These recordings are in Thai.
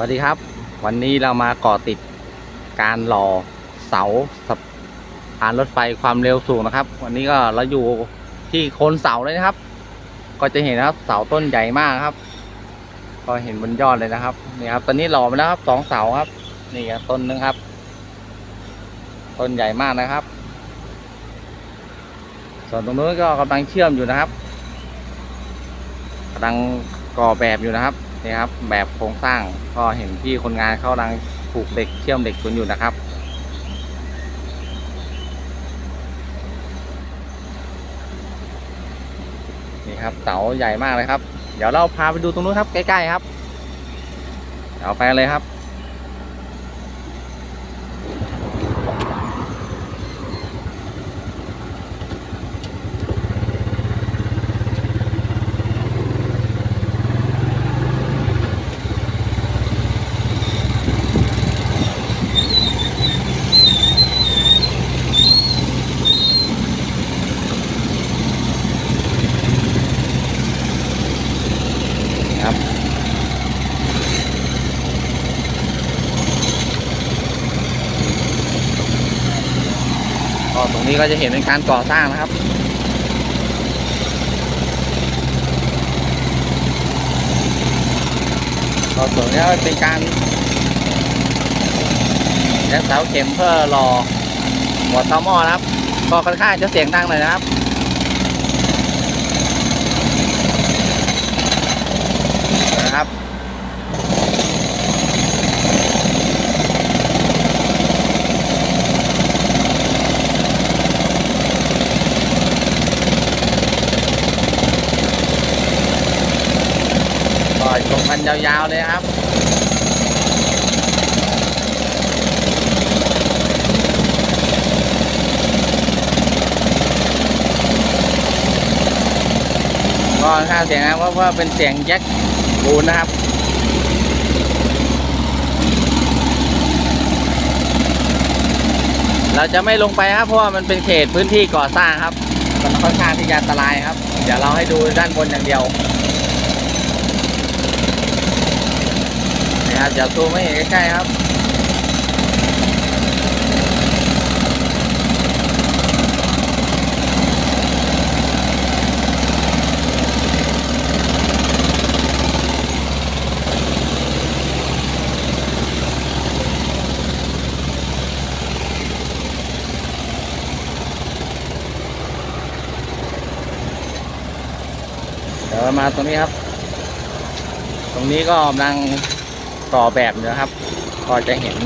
วัสดีครับ วันนี้เรามาก่อติดการหล่อเสาสะพานรถไฟความเร็วสูงนะครับ วันนี้ก็เราอยู่ที่โคนเสาเลยนะครับ ก็จะเห็นนะครับเสาต้นใหญ่มากครับ ก็เห็นบนยอดเลยนะครับนี่ครับ ตอนนี้หล่อไปแล้วครับสองเสาครับ นี่ครับต้นหนึงครับ ต้นใหญ่มากนะครับ ส่วนตรงนู้นก็กำลังเชื่อมอยู่นะครับกำลังก่อแบบอยู่นะครับ นี่ครับแบบโครงสร้างก็เห็นพี่คนงานเขากำลังผูกเหล็กเชื่อมเหล็กกันอยู่นะครับ นี่ครับเสาใหญ่มากเลยครับ เดี๋ยวเราพาไปดูตรงนู้นครับใกล้ๆครับเดี๋ยวไปเลยครับ ครับ ก็ตรงนี้ก็จะเห็นเป็นการก่อสร้างนะครับก็ส่วนนี้เป็นการยัดเสาเข็มเพื่อรอหัวเตาหม้อนะครับ ก็ค่อนข้างจะเสียงดังหน่อยนะครับ ก็ชมกัน ยาวๆเลยครับก็ค่าเสียงนะครับเพราะว่าเป็นเสียงแจ็คปูนนะครับเราจะไม่ลงไปครับเพราะว่ามันเป็นเขตพื้นที่ก่อสร้างครับมันค่อนข้างที่จะอันตรายครับ เดี๋ยวเราให้ดูด้านบนอย่างเดียว นะครับเดี๋ยวซูมไม่เห็นใกล้ๆครับเดี๋ยวมาตรงนี้ครับ ตรงนี้ก็กำลัง ต่อแบบนะครับ ก็จะเห็น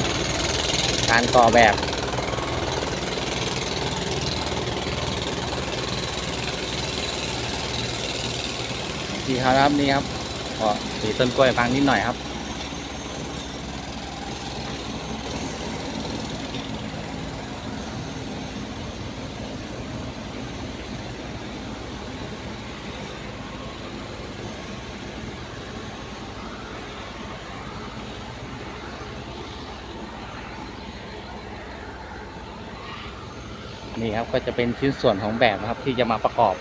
การต่อแบบที่เขาครับนี่ครับก็สีต้นกล้วยบางนิดหน่อยครับ นี่ครับก็จะเป็นชิ้นส่วนของแบบนะครับที่จะมาประกอบ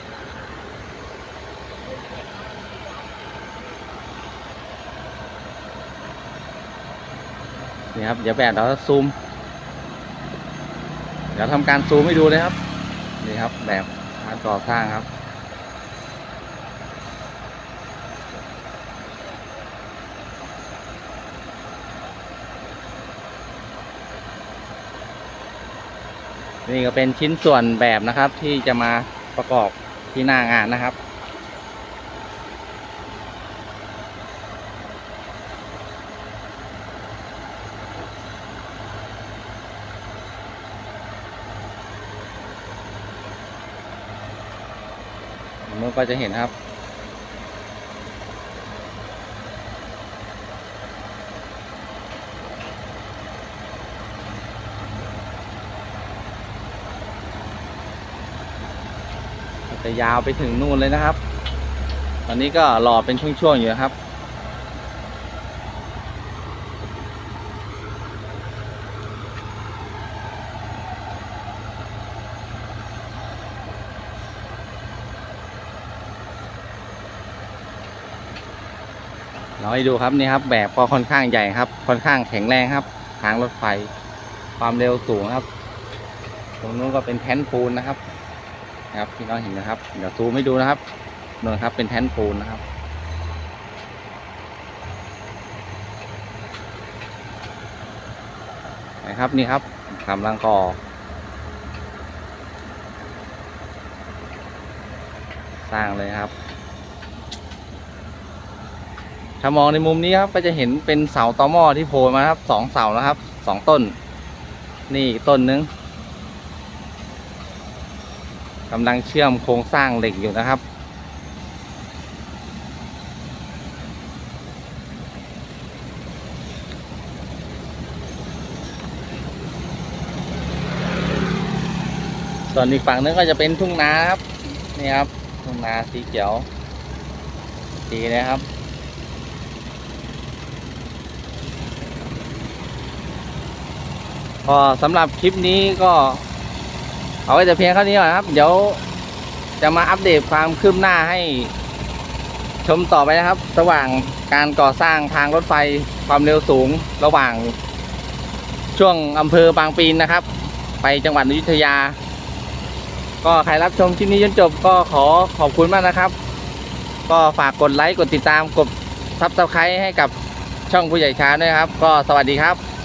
นี่ครับเดี๋ยวแบบเราซูม เดี๋ยวทำการซูมให้ดูเลยครับ นี่ครับแบบการก่อสร้างครับ นี่ก็เป็นชิ้นส่วนแบบนะครับที่จะมาประกอบที่หน้างานนะครับมันก็จะเห็นครับ จะยาวไปถึงนู่นเลยนะครับ ตอนนี้ก็รอเป็นช่วงๆอยู่นะครับ เราให้ดูครับนี่ครับแบบก็ค่อนข้างใหญ่ครับ ค่อนข้างแข็งแรงครับ ทางรถไฟความเร็วสูงครับ ตรงนู้นก็เป็นแท่นปูนนะครับ นะครับพี่น้องเห็นนะครับ เดี๋ยวซูมให้ดูนะครับนู่นครับเป็นแท่นปูนนะครับ นะครับนี่ครับกำลังก่อสร้างเลยครับ ถ้ามองในมุมนี้ครับก็จะเห็นเป็นเสาตอหม้อที่โผล่มาครับสองเสานะครับสองต้น นี่อีกต้นนึง กำลังเชื่อมโครงสร้างเหล็กอยู่นะครับ ส่วนอีกฝั่งนึงก็จะเป็นทุ่งนาครับ นี่ครับ ทุ่งนาสีเขียวดีนะครับก็สำหรับคลิปนี้ก็ เอาไว้แต่เพียงเท่านี้ก่อนครับ เดี๋ยวจะมาอัปเดตความคืบหน้าให้ชมต่อไปนะครับ ระหว่างการก่อสร้างทางรถไฟความเร็วสูง ระหว่างช่วงอำเภอบางปีนนะครับ ไปจังหวัดอยุธยา ก็ใครรับชมคลิปนี้จนจบก็ขอขอบคุณมากนะครับ ก็ฝากกดไลค์กดติดตามกดซับสไครต์ให้กับช่องผู้ใหญ่ช้าด้วยครับ ก็สวัสดีครับ